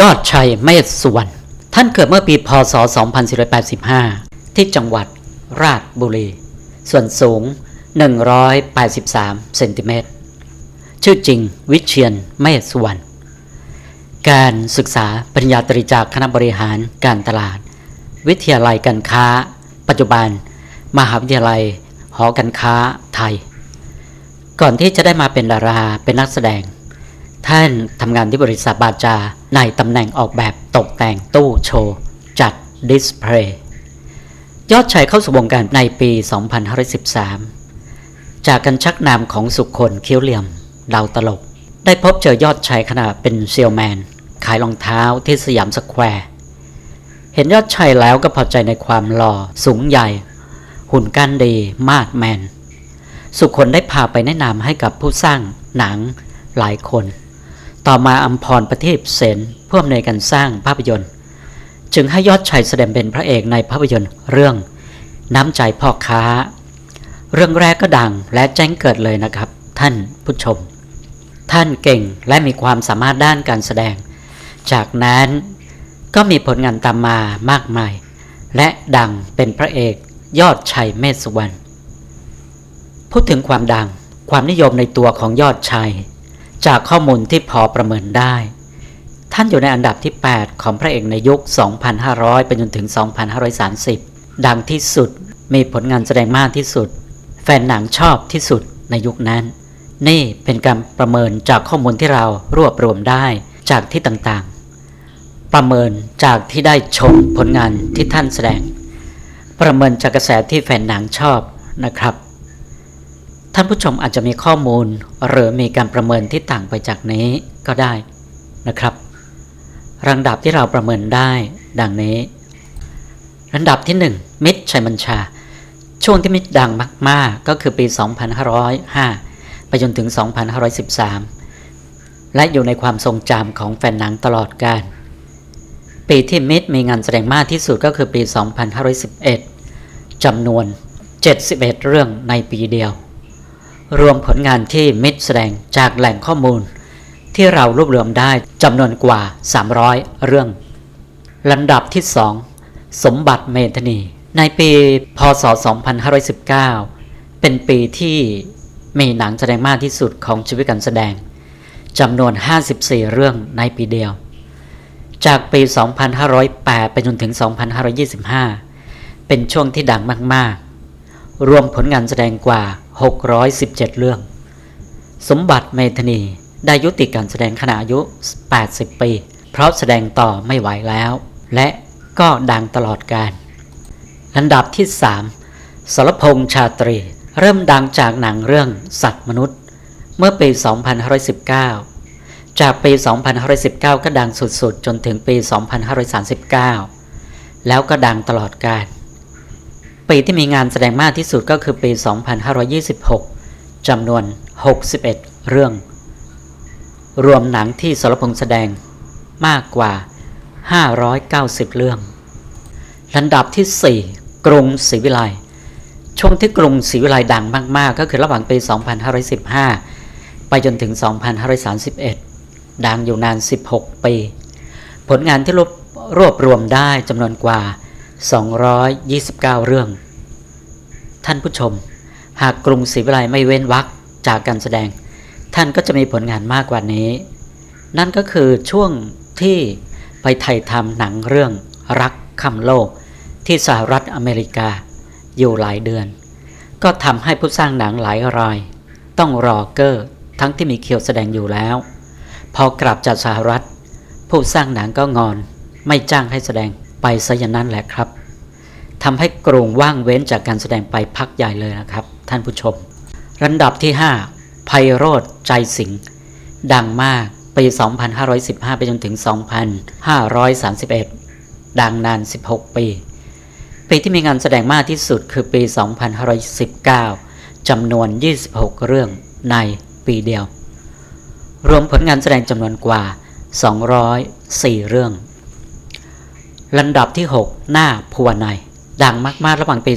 ยอดชัยเมธสุวรรณท่านเกิดเมื่อปีพศ 2485 ที่จังหวัดราชบุรี ส่วนสูง 183 เซนติเมตร ชื่อจริงวิเชียนเมธสุวรรณ การศึกษาปริญญาตรีจากคณะบริหารการตลาด วิทยาลัยการค้า ปัจจุบัน มหาวิทยาลัย หอการค้าไทย ก่อนที่จะได้มาเป็นดาราเป็นนักแสดง ท่านทำงานที่บริษัทบาจา ในตำแหน่งออกแบบตกแต่งตู้โชว์ จัดดิสเพลย์ยอดชัยเข้าสู่วงการในปี 2513 จากการชักนามของสุคนเคี้ยวเหลี่ยม ดาวตลก ได้พบเจอยอดชัยขณะเป็นเซลแมน ขายรองเท้าที่สยามสแควร์ เห็นยอดชัยแล้วก็พอใจในความหล่อสูงใหญ่ หุ่นก้านดี มาดแมน สุคนได้พาไปแนะนำให้กับผู้สร้างหนังหลายคน ต่อมาอัมพรประทีปเสนผู้อำนวยการสร้างภาพยนตร์ จึงให้ยอดชัยแสดงเป็นพระเอกในภาพยนตร์เรื่องน้ำใจพ่อค้า เรื่องแรกก็ดังและแจ้งเกิดเลยนะครับ ท่านผู้ชม ท่านเก่งและมีความสามารถด้านการแสดง จากนั้นก็มีผลงานตามมามากมาย และดังเป็นพระเอกยอดชัยเมธสุวรรณพูดถึงความดังความนิยมในตัวของยอดชัย จากข้อมูลที่พอประเมินได้ ท่านอยู่ในอันดับที่ 8 ของพระเอกในยุค 2,500 ไปจนถึง 2,530 ดังที่สุด มีผลงานแสดงมากที่สุด แฟนหนังชอบที่สุดในยุคนั้น นี่เป็นการประเมินจากข้อมูลที่เรารวบรวมได้จากที่ต่างๆ ประเมินจากที่ได้ชมผลงานที่ท่านแสดง ประเมินจากกระแสที่แฟนหนังชอบนะครับ ท่านผู้ชมอาจจะมีข้อมูลหรือมีการประเมินที่ต่างไปจากนี้ก็ได้นะครับลำดับที่เราประเมินได้ดังนี้ลำดับที่ 1 มิตรชัยบัญชา ช่วงที่มิตรดังมาก ๆ ก็คือปี 2505 ไปจนถึง 2513 และอยู่ในความทรงจำของแฟนหนังตลอดกาลปีที่มิตรมีงานแสดงมากที่สุดก็คือปี 2511จำนวน 71 เรื่องในปีเดียว รวมผลงานที่มิตรแสดงจากแหล่งข้อมูล ที่เรารวบรวมได้จำนวนกว่า 300 เรื่องลำดับที่ 2 สมบัติเมธนี ในปีพศ 2519 เป็นปีที่มีหนังแสดงมากที่สุดของชีวิตการแสดงจำนวน 54 เรื่องในปีเดียว จากปี 2508 ไปจนถึง 2525 เป็นช่วงที่ดังมาก ๆ รวมผลงานแสดงกว่า 617 เรื่อง สมบัติเมธนีได้ยุติการแสดงขณะอายุ 80 ปี เพราะแสดงต่อไม่ไหวแล้ว และก็ดังตลอดกาลอันดับที่ 3สรพงษ์ชาตรี เริ่มดังจากหนังเรื่องสัตว์มนุษย์ เมื่อปี 2519 จากปี 2519 ก็ดังสุดๆ จนถึงปี 2539 แล้วก็ดังตลอดกาล ปีที่มีงานแสดงมากที่สุดก็คือปี 2526 จำนวน 61 เรื่อง รวมหนังที่สรพงษ์แสดงมากกว่า 590 เรื่องลำดับที่ 4 กรุงศรีวิไลช่วงที่กรุงศรีวิไลดังมาก ๆ ก็คือระหว่างปี 2515 ไปจนถึง 2531 ดังอยู่นาน 16 ปี ผลงานที่รวบรวบรวมได้จำนวนกว่า 229 เรื่อง ท่านผู้ชม หากกรุงศรีวิไลไม่เว้นวรรคจากการแสดง ท่านก็จะมีผลงานมากกว่านี้ นั่นก็คือช่วงที่ไปไถ่ทำหนังเรื่องรักคำโลก ที่สหรัฐอเมริกา อยู่หลายเดือน ก็ทำให้ผู้สร้างหนังหลายราย ต้องรอเกอร์ทั้งที่มีเคียวแสดงอยู่แล้ว พอกลับจากสหรัฐ ผู้สร้างหนังก็งอนไม่จ้างให้แสดง ไปซะอย่างนั้นแหละครับทำให้กรุงว่างเว้นจากการแสดงไปพักใหญ่เลยนะครับ ท่านผู้ชมระดับที่ 5ไพโรธใจสิงดังมากปี 2515 ไปจนถึง 2531 ดังนาน 16 ปี ปีที่มีงานแสดงมากที่สุดคือปี 2519จำนวน 26 เรื่องในปีเดียว รวมผลงานแสดงจำนวนกว่า 204 เรื่อง ลำดับที่ 6 หน้าพัวในดังมากๆระหว่างปี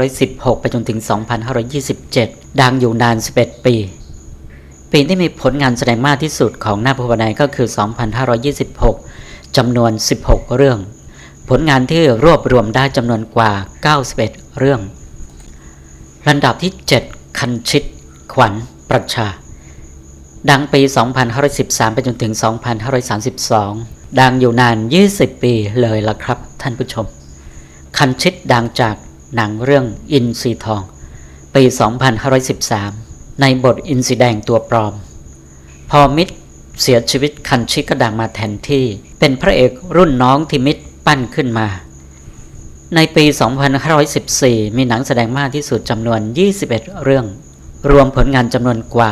2516 ไปจนถึง 2527 ดังอยู่นาน 11 ปี ปีที่มีผลงานแสดงมากที่สุดของหน้าพัวในก็คือ 2526 จำนวน 16 เรื่อง ผลงานที่รวบรวมได้จำนวนกว่า 91 เรื่องลำดับที่ 7 คันชิต ขวัญ ประชา ดังปี 2513 ไปจนถึง 2532 ดังอยู่นาน 20 ปีเลยล่ะครับท่านผู้ชม คันชิตดังจากหนังเรื่องอินซีทอง ปี 2513 ในบทอินสีแดงตัวปลอม พอมิตรเสียชีวิตคันชิตก็ดังมาแทนที่ เป็นพระเอกรุ่นน้องที่มิตรปั้นขึ้นมา ในปี 2514 มีหนังแสดงมากที่สุดจำนวน 21 เรื่อง รวมผลงานจำนวนกว่า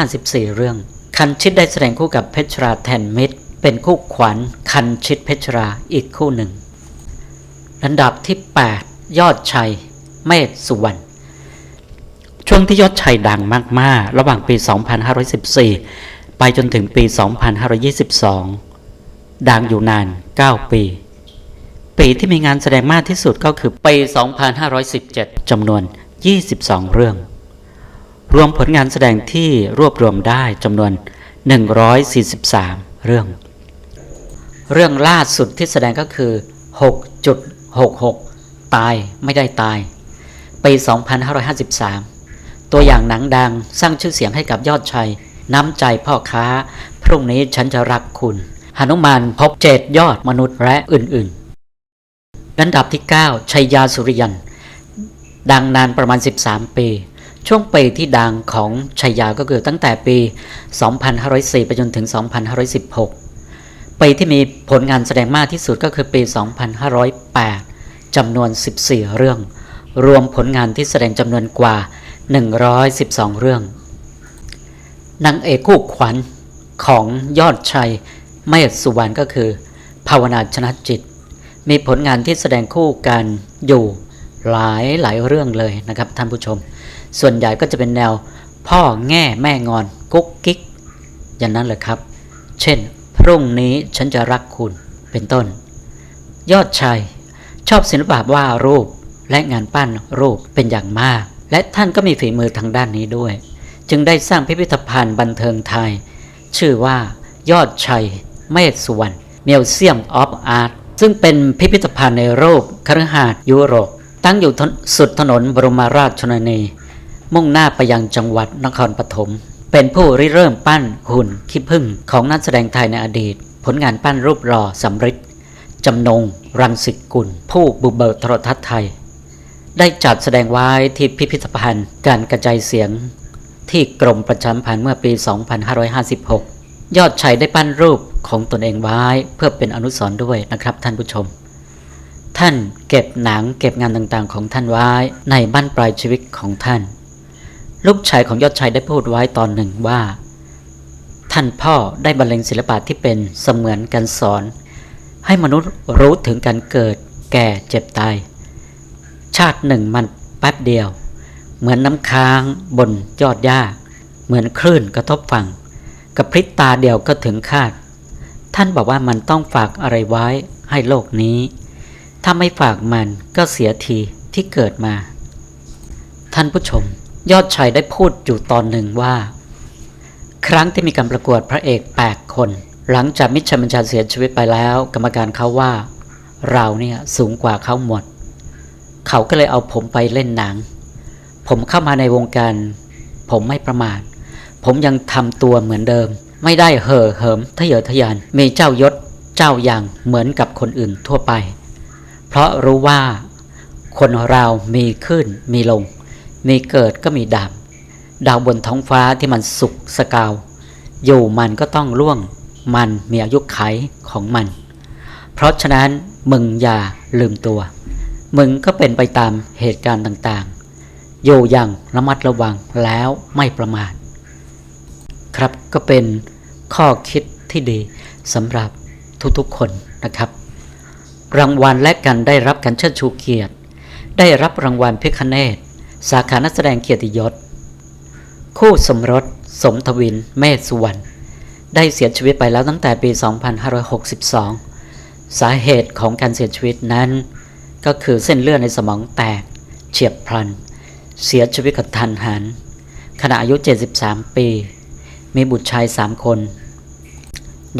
154 เรื่อง คันชิตได้แสดงคู่กับเพชรราแทนมิตร เป็นคู่ขวัญคันชิตเพชรราอีกคู่หนึ่งลำดับที่ 8 ยอดชัย เมธสุวรรณช่วงที่ยอดชัยดังมาก ๆ ระหว่างปี 2514 ไปจนถึงปี 2522 ดังอยู่นาน 9 ปี ปีที่มีงานแสดงมากที่สุดก็คือปี 2517 จำนวน 22 เรื่อง รวมผลงานแสดงที่รวบรวมได้จำนวน 143 เรื่อง เรื่องล่าสุดที่แสดงก็คือ 6.66 ตายไม่ได้ตาย ปี 2553 ตัวอย่างหนังดังสร้างชื่อเสียงให้กับยอดชัย น้ำใจพ่อค้า พรุ่งนี้ฉันจะรักคุณหนุมานพบเจดยอดมนุษย์และอื่นๆลำดับที่ 9 ชัยยาสุริยัน ดังนานประมาณ 13 ปี ช่วงปีที่ดังของชัยยาก็คือตั้งแต่ปี 2504ไปจนถึง 2516 ปีที่มีผลงานแสดงมากที่สุดก็คือปี 2508 จำนวน 14 เรื่อง รวมผลงานที่แสดงจำนวนกว่า 112 เรื่องนางเอกคู่ขวัญของยอดชัยเมธสุวรรณก็คือ ภาวนาชนะจิต มีผลงานที่แสดงคู่กันอยู่หลายหลายเรื่องเลยนะครับท่านผู้ชม ส่วนใหญ่ก็จะเป็นแนวพ่อแง่แม่งอนกุ๊กกิ๊ก อย่างนั้นเลยครับ เช่น รุ่งนี้ฉันจะรักคุณเป็นต้น ยอดชัย ชอบศิลปะวาดรูปและงานปั้นรูปเป็นอย่างมาก และท่านก็มีฝีมือทางด้านนี้ด้วย จึงได้สร้างพิพิธภัณฑ์บันเทิงไทย ชื่อว่ายอดชัยเมธสุวรรณมิวเซียมออฟอาร์ตซึ่งเป็นพิพิธภัณฑ์ในรูปคฤหาสน์ยุโรป ตั้งอยู่ทนสุดถนนบรมราชชนนี มุ่งหน้าไปยังจังหวัดนครปฐม เป็นผู้ริเริ่มปั้นหุ่นขี้ผึ้งของนักแสดงไทยในอดีต ผลงานปั้นรูปหล่อสำริดจำนง รังสิกุล ผู้บุกเบิกโทรทัศน์ไทย ได้จัดแสดงไว้ที่พิพิธภัณฑ์ การกระจายเสียง ที่กรมประชามพันธ์เมื่อปี 2556 ยอดชัยได้ปั้นรูปของตนเองไว้เพื่อเป็นอนุสรณ์ด้วยนะครับท่านผู้ชม ท่านเก็บหนังเก็บงานต่างๆของท่านไว้ในบ้านปลายชีวิตของท่าน ลูกชายของยอดชัยได้พูดไว้ตอนหนึ่งว่า ท่านพ่อได้บรรเลงศิลปะที่เป็นเสมือนการสอน ให้มนุษย์รู้ถึงการเกิด แก่เจ็บตาย ชาติหนึ่งมันแป๊บเดียว เหมือนน้ำค้างบนยอดหญ้า เหมือนคลื่นกระทบฝั่งกับพริบตาเดียวก็ถึงคาด ท่านบอกว่ามันต้องฝากอะไรไว้ให้โลกนี้ ถ้าไม่ฝากมันก็เสียทีที่เกิดมา ท่านผู้ชม ยอดชัยได้พูดอยู่ตอนหนึ่งว่า ครั้งที่มีการประกวดพระเอก8คน หลังจากมิชชัยบัญชาเสียชีวิตไปแล้ว กรรมการเขาว่า เราเนี่ยสูงกว่าเขาหมด เขาก็เลยเอาผมไปเล่นหนัง ผมเข้ามาในวงการ ผมไม่ประมาทผมยังทำตัวเหมือนเดิม ไม่ได้เห่อเหิมทะเยอทะยานมีเจ้ายศเจ้าอย่างเหมือนกับคนอื่นทั่วไป เพราะรู้ว่าคนเรามีขึ้นมีลง มีเกิดก็มีดับดาวบนท้องฟ้าที่มันสุกสกาว อยู่มันก็ต้องล่วง มันมีอายุไขของมัน เพราะฉะนั้นมึงอย่าลืมตัว มึงก็เป็นไปตามเหตุการณ์ต่างๆ อยู่อย่างระมัดระวังแล้วไม่ประมาทครับก็เป็นข้อคิดที่ดีสำหรับทุกๆคนนะครับ รางวัลและการได้รับการเชิดชูเกียรติ ได้รับรางวัลพิคเนต สาขานักแสดงเกียรติยศ คู่สมรส สมทวิน เมธสุวรรณ ได้เสียชีวิตไปแล้วตั้งแต่ปี 2562 สาเหตุของการเสียชีวิตนั้น ก็คือเส้นเลือดในสมองแตก เฉียบพลัน เสียชีวิตกระทันหัน ขณะอายุ 73 ปี มีบุตรชาย 3 คน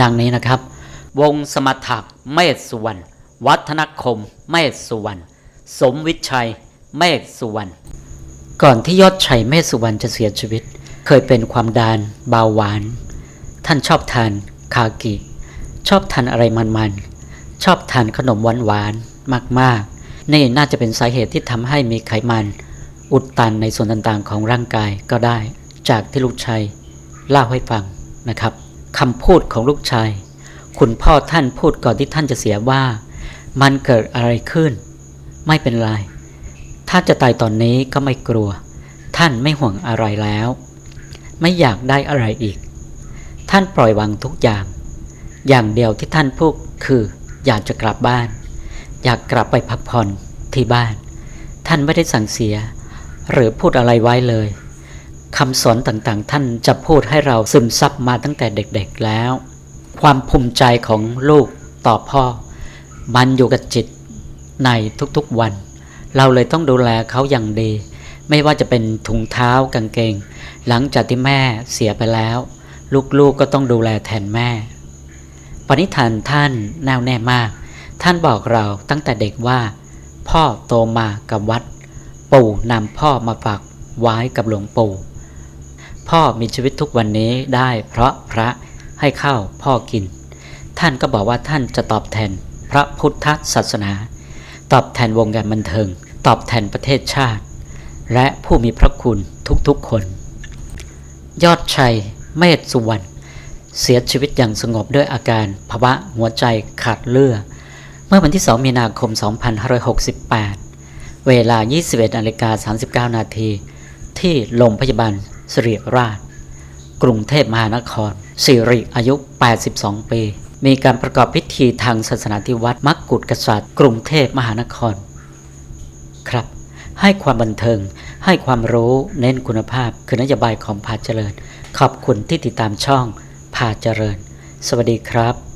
ดังนี้นะครับ วงสมถะเมธสุวรรณ วัฒนคม เมธสุวรรณ สมวิชัย เมธสุวรรณ ก่อนที่ยอดชัยเมสุวรรณจะเสียชีวิต เคยเป็นความดานเบาหวาน ท่านชอบทานคากิ ชอบทานอะไรมันๆ ชอบทานขนมหวานๆ มากๆ นี่น่าจะเป็นสาเหตุที่ทำให้มีไขมัน อุดตันในส่วนต่างๆ ของร่างกายก็ได้ จากที่ลูกชายเล่าให้ฟังนะครับคำพูดของลูกชาย คุณพ่อท่านพูดก่อนที่ท่านจะเสียว่า มันเกิดอะไรขึ้น ไม่เป็นไร ถ้าจะตายตอนนี้ก็ไม่กลัว ท่านไม่ห่วงอะไรแล้ว ไม่อยากได้อะไรอีก ท่านปล่อยวางทุกอย่าง อย่างเดียวที่ท่านพูดคืออยากจะกลับบ้าน อยากกลับไปพักผ่อนที่บ้าน ท่านไม่ได้สั่งเสีย หรือพูดอะไรไว้เลยคำสอนต่างๆ ท่านจะพูดให้เราซึมซับมาตั้งแต่เด็กๆแล้ว ความภูมิใจของลูกต่อพ่อ มันอยู่กับจิตในทุกๆวัน เราเลยต้องดูแลเขาอย่างดี ไม่ว่าจะเป็นถุงเท้ากางเกง หลังจากที่แม่เสียไปแล้ว ลูกๆก็ต้องดูแลแทนแม่ ปณิธานท่านแน่วแน่มาก ท่านบอกเราตั้งแต่เด็กว่า พ่อโตมากับวัด ปู่นำพ่อมาฝากไว้กับหลวงปู่พ่อมีชีวิตทุกวันนี้ได้เพราะพระให้ข้าวพ่อกิน ท่านก็บอกว่าท่านจะตอบแทนพระพุทธศาสนา ตอบแทนวงการบันเทิง ตอบแทนประเทศชาติ และผู้มีพระคุณทุกๆคน ยอดชัยเมธสุวรรณเสียชีวิตอย่างสงบด้วยอาการภาวะหัวใจขาดเลือดเมื่อวันที่ 2 มีนาคม 2568 เวลา 21นาฬิกา39 นาที ที่โรงพยาบาลสิริราช กรุงเทพมหานคร สิริอายุ 82 ปี มีการประกอบพิธีทางศาสนาที่วัดมักกุฎกษัตริย์ กรุงเทพมหานคร ครับ ให้ความบันเทิง ให้ความรู้เน้นคุณภาพ คือนโยบายของพาเจริญ ขอบคุณที่ติดตามช่องพาเจริญ สวัสดีครับ